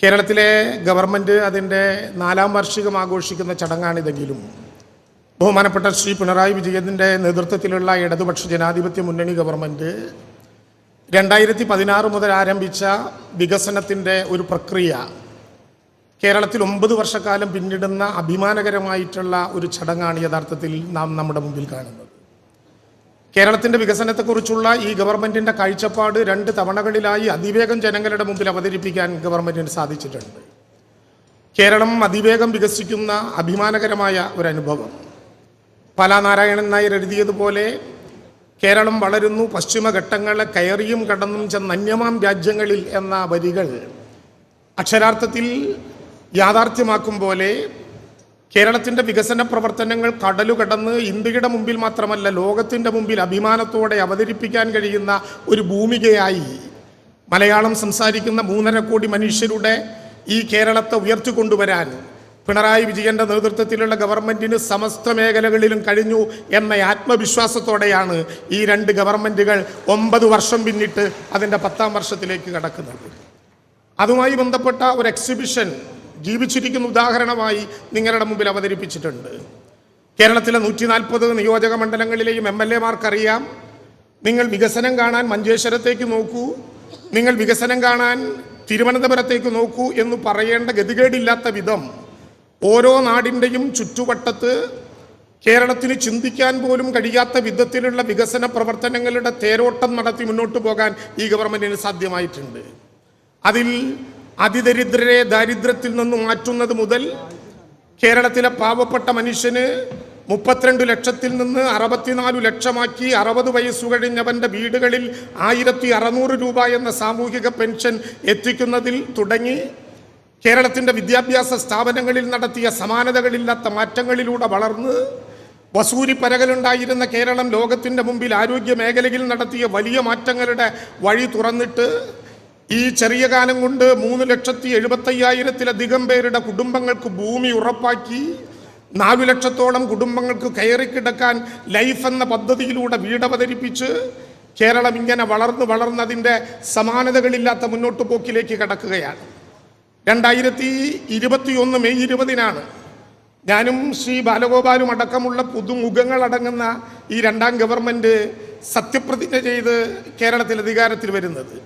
കേരളത്തിലെ ഗവൺമെന്റ് അതിന്റെ നാലാം വാർഷികം ആഘോഷിക്കുന്ന ചടങ്ങാണിതെങ്കിലും ബഹുമാനപ്പെട്ട ശ്രീ പിണറായി വിജയന്റെ നേതൃത്വത്തിലുള്ള ഇടതുപക്ഷ ജനാധിപത്യ മുന്നണി ഗവൺമെന്റ് രണ്ടായിരത്തി പതിനാറ് മുതൽ ആരംഭിച്ച വികസനത്തിന്റെ ഒരു പ്രക്രിയ കേരളത്തിൽ ഒമ്പത് വർഷക്കാലം പിന്നിടുന്ന അഭിമാനകരമായിട്ടുള്ള ഒരു ചടങ്ങാണ് യഥാർത്ഥത്തിൽ നാം നമ്മുടെ മുമ്പിൽ കാണുന്നത്. കേരളത്തിന്റെ വികസനത്തെക്കുറിച്ചുള്ള ഈ ഗവൺമെന്റിന്റെ കാഴ്ചപ്പാട് രണ്ട് തവണകളിലായി അതിവേഗം ജനങ്ങളുടെ മുമ്പിൽ അവതരിപ്പിക്കാൻ ഗവൺമെന്റിന് സാധിച്ചിട്ടുണ്ട്. കേരളം അതിവേഗം വികസിക്കുന്ന അഭിമാനകരമായ ഒരു അനുഭവം. പല നാരായണൻ നായർ എഴുതിയതുപോലെ കേരളം വളരുന്നു പശ്ചിമഘട്ടങ്ങളെ കയറിയും കടന്നും ചെന്ന അന്യമാം രാജ്യങ്ങളിൽ എന്ന വരികൾ അക്ഷരാർത്ഥത്തിൽ യാഥാർത്ഥ്യമാക്കും പോലെ കേരളത്തിന്റെ വികസന പ്രവർത്തനങ്ങൾ കടലുകടന്ന് ഇന്ത്യയുടെ മുമ്പിൽ മാത്രമല്ല ലോകത്തിന്റെ മുമ്പിൽ അഭിമാനത്തോടെ അവതരിപ്പിക്കാൻ കഴിയുന്ന ഒരു ഭൂമികയായി മലയാളം സംസാരിക്കുന്ന മൂന്നര കോടി മനുഷ്യരുടെ ഈ കേരളത്തെ ഉയർത്തിക്കൊണ്ടുവരാൻ പിണറായി വിജയന്റെ നേതൃത്വത്തിലുള്ള ഗവൺമെന്റിന് സമസ്ത മേഖലകളിലും കഴിഞ്ഞു എന്ന ആത്മവിശ്വാസത്തോടെയാണ് ഈ രണ്ട് ഗവൺമെന്റുകൾ ഒമ്പത് വർഷം പിന്നിട്ട് അതിന്റെ പത്താം വർഷത്തിലേക്ക് കടക്കുന്നത്. അതുമായി ബന്ധപ്പെട്ട ഒരു എക്സിബിഷൻ ജീവിച്ചിരിക്കുന്ന ഉദാഹരണമായി നിങ്ങളുടെ മുമ്പിൽ അവതരിപ്പിച്ചിട്ടുണ്ട്. കേരളത്തിലെ നൂറ്റി നാൽപ്പത് നിയോജക മണ്ഡലങ്ങളിലെയും എം എൽ എമാർക്കറിയാം. നിങ്ങൾ വികസനം കാണാൻ മഞ്ചേശ്വരത്തേക്ക് നോക്കൂ. നിങ്ങൾ വികസനം കാണാൻ തിരുവനന്തപുരത്തേക്ക് നോക്കൂ എന്ന് പറയേണ്ട ഗതികേടില്ലാത്ത വിധം ഓരോ നാടിന്റെയും ചുറ്റുവട്ടത്ത് കേരളത്തിന് ചിന്തിക്കാൻ പോലും കഴിയാത്ത വിധത്തിലുള്ള വികസന പ്രവർത്തനങ്ങളുടെ തേരോട്ടം നടത്തി മുന്നോട്ട് പോകാൻ ഈ ഗവൺമെന്റിന് സാധ്യമായിട്ടുണ്ട്. അതിൽ അതിദരിദ്രരെ ദാരിദ്ര്യത്തിൽ നിന്ന് മാറ്റുന്നത് മുതൽ കേരളത്തിലെ പാവപ്പെട്ട മനുഷ്യന് മുപ്പത്തിരണ്ട് ലക്ഷത്തിൽ നിന്ന് അറുപത്തിനാല് ലക്ഷമാക്കി അറുപത് വയസ്സു കഴിഞ്ഞവന്റെ വീടുകളിൽ ആയിരത്തി അറുന്നൂറ് രൂപ എന്ന സാമൂഹിക പെൻഷൻ എത്തിക്കുന്നതിൽ തുടങ്ങി കേരളത്തിന്റെ വിദ്യാഭ്യാസ സ്ഥാപനങ്ങളിൽ നടത്തിയ സമാനതകളില്ലാത്ത മാറ്റങ്ങളിലൂടെ വളർന്ന് വസൂരി പരകലുണ്ടായിരുന്ന കേരളം ലോകത്തിന്റെ മുമ്പിൽ ആരോഗ്യ മേഖലയിൽ നടത്തിയ വലിയ മാറ്റങ്ങളുടെ വഴി തുറന്നിട്ട് ഈ ചെറിയ കാലം കൊണ്ട് മൂന്ന് ലക്ഷത്തി എഴുപത്തയ്യായിരത്തിലധികം പേരുടെ കുടുംബങ്ങൾക്ക് ഭൂമി ഉറപ്പാക്കി നാലു ലക്ഷത്തോളം കുടുംബങ്ങൾക്ക് കയറി കിടക്കാൻ ലൈഫ് എന്ന പദ്ധതിയിലൂടെ വീടവതരിപ്പിച്ച് കേരളം ഇങ്ങനെ വളർന്ന് വളർന്നതിന്റെ സമാനതകളില്ലാത്ത മുന്നോട്ട് പോക്കിലേക്ക് കടക്കുകയാണ്. രണ്ടായിരത്തി ഇരുപത്തിയൊന്ന് മെയ് ഇരുപതിനാണ് ഞാനും ശ്രീ ബാലഗോപാലും അടക്കമുള്ള പുതുമുഖങ്ങളടങ്ങുന്ന ഈ രണ്ടാം ഗവൺമെന്റ് സത്യപ്രതിജ്ഞ ചെയ്ത് കേരളത്തിൽ അധികാരത്തിൽ വരുന്നത്.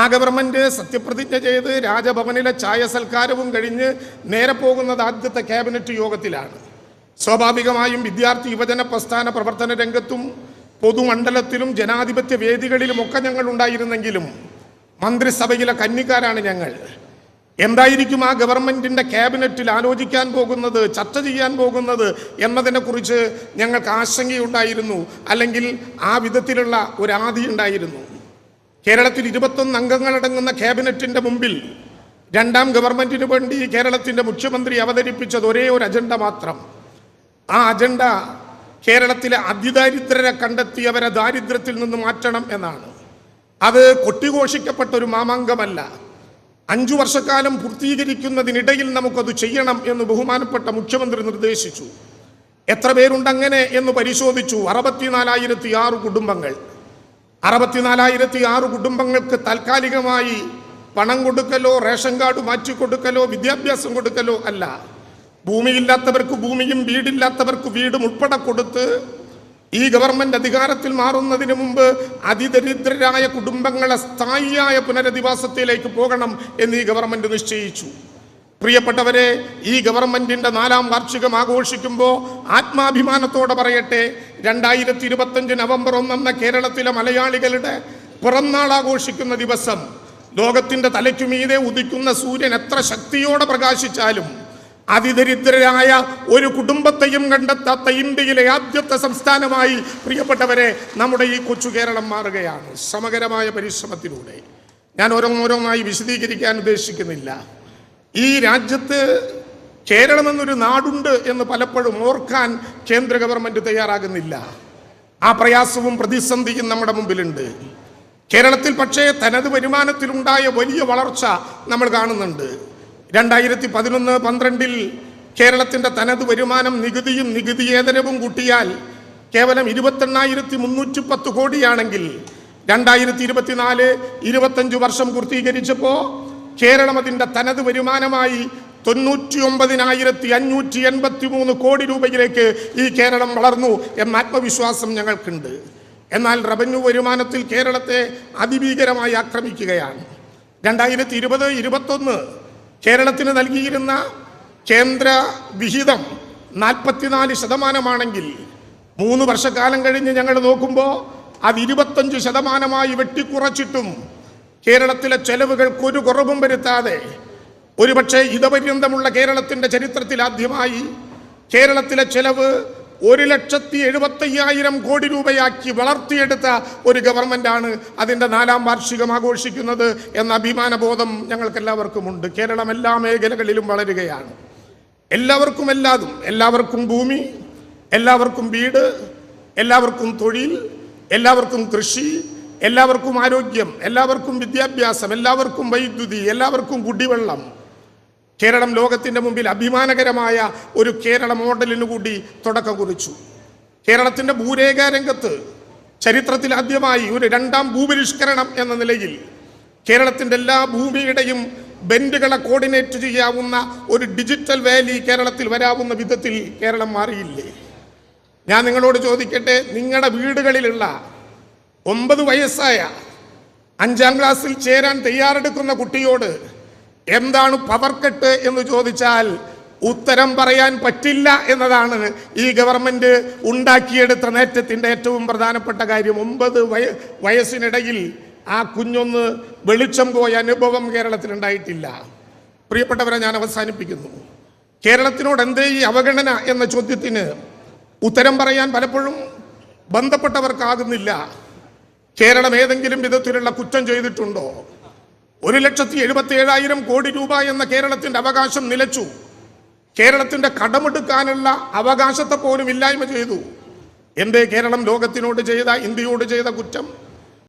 ആ ഗവൺമെന്റ് സത്യപ്രതിജ്ഞ ചെയ്ത് രാജഭവനിലെ ചായ സൽക്കാരവും കഴിഞ്ഞ് നേരെ പോകുന്നത് ആദ്യത്തെ ക്യാബിനറ്റ് യോഗത്തിലാണ്. സ്വാഭാവികമായും വിദ്യാർത്ഥി യുവജന പ്രസ്ഥാന പ്രവർത്തന രംഗത്തും പൊതുമണ്ഡലത്തിലും ജനാധിപത്യ വേദികളിലുമൊക്കെ ഞങ്ങൾ ഉണ്ടായിരുന്നെങ്കിലും മന്ത്രിസഭയിലെ കന്നിക്കാരാണ് ഞങ്ങൾ. എന്തായിരിക്കും ആ ഗവൺമെന്റിന്റെ ക്യാബിനറ്റിൽ ആലോചിക്കാൻ പോകുന്നത് ചർച്ച ചെയ്യാൻ പോകുന്നത് എന്നതിനെക്കുറിച്ച് ഞങ്ങൾക്ക് ആശങ്കയുണ്ടായിരുന്നു അല്ലെങ്കിൽ ആ വിധത്തിലുള്ള ഒരു ഉണ്ടായിരുന്നു കേരളത്തിൽ ഇരുപത്തൊന്ന് അംഗങ്ങളടങ്ങുന്ന ക്യാബിനറ്റിന്റെ മുമ്പിൽ രണ്ടാം ഗവൺമെന്റിന് വേണ്ടി കേരളത്തിന്റെ മുഖ്യമന്ത്രി അവതരിപ്പിച്ചത് ഒരേ ഒരു അജണ്ട മാത്രം. ആ അജണ്ട കേരളത്തിലെ അതിദാരിദ്ര്യരെ കണ്ടെത്തി അവരെ ദാരിദ്ര്യത്തിൽ നിന്ന് മാറ്റണം എന്നാണ്. അത് കൊട്ടിഘോഷിക്കപ്പെട്ട ഒരു മാമാങ്കമല്ല. അഞ്ചു വർഷക്കാലം പൂർത്തീകരിക്കുന്നതിനിടയിൽ നമുക്കത് ചെയ്യണം എന്ന് ബഹുമാനപ്പെട്ട മുഖ്യമന്ത്രി നിർദ്ദേശിച്ചു. എത്ര പേരുണ്ടങ്ങനെ എന്ന് പരിശോധിച്ചു. അറുപത്തിനാലായിരത്തി ആറ് കുടുംബങ്ങൾ. അറുപത്തിനാലായിരത്തി ആറ് കുടുംബങ്ങൾക്ക് താൽക്കാലികമായി പണം കൊടുക്കലോ റേഷൻ കാർഡ് മാറ്റി കൊടുക്കലോ വിദ്യാഭ്യാസം കൊടുക്കലോ അല്ല. ഭൂമിയില്ലാത്തവർക്ക് ഭൂമിയും വീടില്ലാത്തവർക്ക് വീടും ഉൾപ്പെടെ കൊടുത്ത് ഈ ഗവൺമെന്റ് അധികാരത്തിൽ മാറുന്നതിന് മുമ്പ് അതിദരിദ്രരായ കുടുംബങ്ങളെ സ്ഥായിയായ പുനരധിവാസത്തിലേക്ക് പോകണം എന്ന് ഈ ഗവൺമെന്റ് നിശ്ചയിച്ചു. പ്രിയപ്പെട്ടവരെ ഈ ഗവൺമെന്റിന്റെ നാലാം വാർഷികം ആഘോഷിക്കുമ്പോൾ ആത്മാഭിമാനത്തോടെ പറയട്ടെ രണ്ടായിരത്തി ഇരുപത്തഞ്ച് നവംബർ ഒന്നെന്ന കേരളത്തിലെ മലയാളികളുടെ പിറന്നാൾ ആഘോഷിക്കുന്ന ദിവസം ലോകത്തിന്റെ തലയ്ക്കുമീതെ ഉദിക്കുന്ന സൂര്യൻ എത്ര ശക്തിയോടെ പ്രകാശിച്ചാലും അതിദരിദ്രരായ ഒരു കുടുംബത്തെയും കണ്ടെത്താത്ത ഇന്ത്യയിലെ ആദ്യത്തെ സംസ്ഥാനമായി പ്രിയപ്പെട്ടവരെ നമ്മുടെ ഈ കൊച്ചു കേരളം മാറുകയാണ് സമകരമായ പരിശ്രമത്തിലൂടെ. ഞാൻ ഓരോന്നോരോന്നായി വിശദീകരിക്കാൻ ഉദ്ദേശിക്കുന്നില്ല. ഈ രാജ്യത്ത് ചേരണമെന്നൊരു നാടുണ്ട് എന്ന് പലപ്പോഴും ഓർക്കാൻ കേന്ദ്ര ഗവൺമെന്റ് തയ്യാറാകുന്നില്ല. ആ പ്രയാസവും പ്രതിസന്ധിയും നമ്മുടെ മുമ്പിലുണ്ട്. കേരളത്തിൽ പക്ഷേ തനത് വരുമാനത്തിലുണ്ടായ വലിയ വളർച്ച നമ്മൾ കാണുന്നുണ്ട്. രണ്ടായിരത്തി പതിനൊന്ന് പന്ത്രണ്ടിൽ കേരളത്തിന്റെ തനത് വരുമാനം നികുതിയും നികുതിയേതരവും കൂട്ടിയാൽ കേവലം ഇരുപത്തെണ്ണായിരത്തി മുന്നൂറ്റി പത്ത് കോടിയാണെങ്കിൽ രണ്ടായിരത്തി ഇരുപത്തിനാല് ഇരുപത്തഞ്ച് വർഷം പൂർത്തീകരിച്ചപ്പോൾ കേരളം അതിന്റെ തനത് വരുമാനമായി തൊണ്ണൂറ്റി ഒമ്പതിനായിരത്തി അഞ്ഞൂറ്റി എൺപത്തി മൂന്ന് കോടി രൂപയിലേക്ക് ഈ കേരളം വളർന്നു എന്ന ആത്മവിശ്വാസം ഞങ്ങൾക്കുണ്ട്. എന്നാൽ റവന്യൂ വരുമാനത്തിൽ കേരളത്തെ അതിഭീകരമായി ആക്രമിക്കുകയാണ്. രണ്ടായിരത്തി ഇരുപത് ഇരുപത്തൊന്ന് കേരളത്തിന് നൽകിയിരുന്ന കേന്ദ്ര വിഹിതം നാൽപ്പത്തിനാല് ശതമാനമാണെങ്കിൽ മൂന്ന് വർഷക്കാലം കഴിഞ്ഞ് ഞങ്ങൾ നോക്കുമ്പോൾ അത് ഇരുപത്തഞ്ച് ശതമാനമായി വെട്ടിക്കുറച്ചിട്ടും കേരളത്തിലെ ചെലവുകൾക്ക് ഒരു കുറവും വരുത്താതെ ഒരുപക്ഷെ ഇതപര്യന്തമുള്ള കേരളത്തിന്റെ ചരിത്രത്തിൽ ആദ്യമായി കേരളത്തിലെ ചെലവ് ഒരു ലക്ഷത്തി എഴുപത്തയ്യായിരം കോടി രൂപയാക്കി വളർത്തിയെടുത്ത ഒരു ഗവൺമെന്റാണ് അതിന്റെ നാലാം വാർഷികം ആഘോഷിക്കുന്നത് എന്ന അഭിമാനബോധം ഞങ്ങൾക്കെല്ലാവർക്കുമുണ്ട്. കേരളം എല്ലാ മേഖലകളിലും വളരുകയാണ്. എല്ലാവർക്കും എല്ലാതും എല്ലാവർക്കും ഭൂമി എല്ലാവർക്കും വീട് എല്ലാവർക്കും തൊഴിൽ എല്ലാവർക്കും കൃഷി എല്ലാവർക്കും ആരോഗ്യം എല്ലാവർക്കും വിദ്യാഭ്യാസം എല്ലാവർക്കും വൈദ്യുതി എല്ലാവർക്കും കുടിവെള്ളം. കേരളം ലോകത്തിന്റെ മുമ്പിൽ അഭിമാനകരമായ ഒരു കേരള മോഡലിന് കൂടി തുടക്കം കുറിച്ചു. കേരളത്തിന്റെ ഭൂരേഖ രംഗത്ത് ചരിത്രത്തിൽ ആദ്യമായി ഒരു രണ്ടാം ഭൂപരിഷ്കരണം എന്ന നിലയിൽ കേരളത്തിന്റെ എല്ലാ ഭൂമിയുടെയും ബെൻഡുകളെ കോർഡിനേറ്റ് ചെയ്യാവുന്ന ഒരു ഡിജിറ്റൽ വാലി കേരളത്തിൽ വരാവുന്ന വിധത്തിൽ കേരളം മാറിയില്ലേ? ഞാൻ നിങ്ങളോട് ചോദിക്കട്ടെ നിങ്ങളുടെ വീടുകളിലുള്ള ഒമ്പത് വയസ്സായ അഞ്ചാം ക്ലാസ്സിൽ ചേരാൻ തയ്യാറെടുക്കുന്ന കുട്ടിയോട് എന്താണ് പവർ കട്ട് എന്ന് ചോദിച്ചാൽ ഉത്തരം പറയാൻ പറ്റില്ല എന്നതാണ് ഈ ഗവൺമെന്റ് ഉണ്ടാക്കിയെടുത്ത നേറ്റത്തിന്റെ ഏറ്റവും പ്രധാനപ്പെട്ട കാര്യം. ഒമ്പത് വയ വയസ്സിനിടയിൽ ആ കുഞ്ഞൊന്ന് വെളിച്ചം പോയ അനുഭവം കേരളത്തിൽ ഉണ്ടായിട്ടില്ല. പ്രിയപ്പെട്ടവരെ ഞാൻ അവസാനിപ്പിക്കുന്നു. കേരളത്തിനോട് എന്തേ ഈ അവഗണന എന്ന ചോദ്യത്തിന് ഉത്തരം പറയാൻ പലപ്പോഴും ബന്ധപ്പെട്ടവർക്കാകുന്നില്ല. കേരളം ഏതെങ്കിലും വിധത്തിലുള്ള കുറ്റം ചെയ്തിട്ടുണ്ടോ? ഒരു ലക്ഷത്തി എഴുപത്തി ഏഴായിരം കോടി രൂപ എന്ന കേരളത്തിന്റെ അവകാശം നിലച്ചു. കേരളത്തിന്റെ കടമെടുക്കാനുള്ള അവകാശത്തെ പോലും ഇല്ലായ്മ ചെയ്തു. എന്തേ കേരളം ലോകത്തിനോട് ചെയ്ത ഇന്ത്യയോട് ചെയ്ത കുറ്റം?